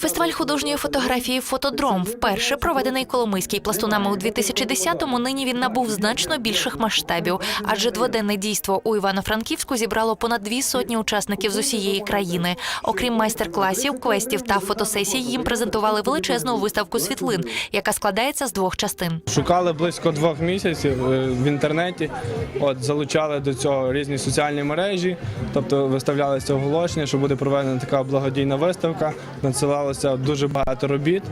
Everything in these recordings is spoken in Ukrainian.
Фестиваль художньої фотографії Фотодром вперше проведений Коломийський пластунами у 2010-му. Нині він набув значно більших масштабів, адже дводенне дійство у Івано-Франківську зібрало понад дві сотні учасників з усієї країни. Окрім майстер-класів, квестів та фотосесій, їм презентували величезну виставку світлин, яка складається з двох частин. Шукали близько двох місяців е, в інтернеті. От залучали до цього різні соціальні мережі, тобто виставлялися оголошення, що буде проведена така благодійна виставка. Надсилалося дуже багато робіт.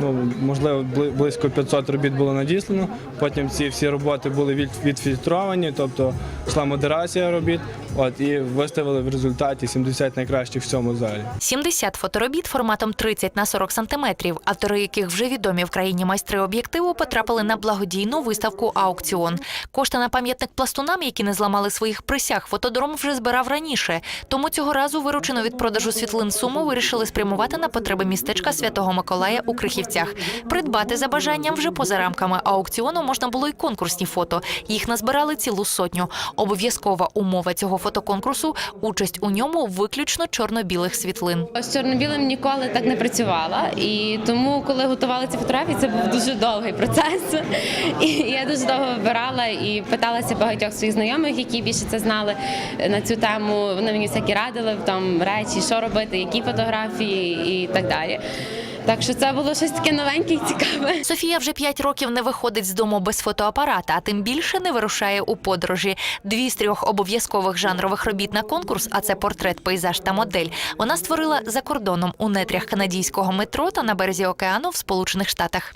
Ну можливо, близько 500 робіт було надіслано. Потім ці всі роботи були від- відфільтровані, тобто йшла модерація робіт. От і виставили в результаті 70 найкращих в цьому залі. 70 фоторобіт форматом 30 на 40 сантиметрів, автори яких вже відомі в країні майстри об'єктиву, потрапили на благодійну виставку аукціон. Кошти на пам'ятник пластунам, які не зламали своїх присяг, фотодром вже збирав раніше. Тому цього разу виручену від продажу світлин суму вирішили спрямувати на потреби містечка Святого Миколая у Крихівцях. Придбати за бажанням вже поза рамками аукціону можна було й конкурсні фото. Їх назбирали цілу сотню. Обов'язкова умова цього фотоконкурсу участь у ньому виключно чорно-білих світлин. З чорно-білим ніколи так не працювала, і тому, коли готували ці фотографії, це був дуже довгий процес. І я дуже довго вибирала і питалася багатьох своїх знайомих, які більше це знали на цю тему. Вони мені всякі радили там речі, що робити, які фотографії і так далі. Так що це було щось таке новеньке і цікаве. Софія вже п'ять років не виходить з дому без фотоапарата, а тим більше не вирушає у подорожі. Дві з трьох обов'язкових жанрових робіт на конкурс, а це портрет, пейзаж та модель. Вона створила за кордоном у нетрях канадійського метро та на березі океану в Сполучених Штатах.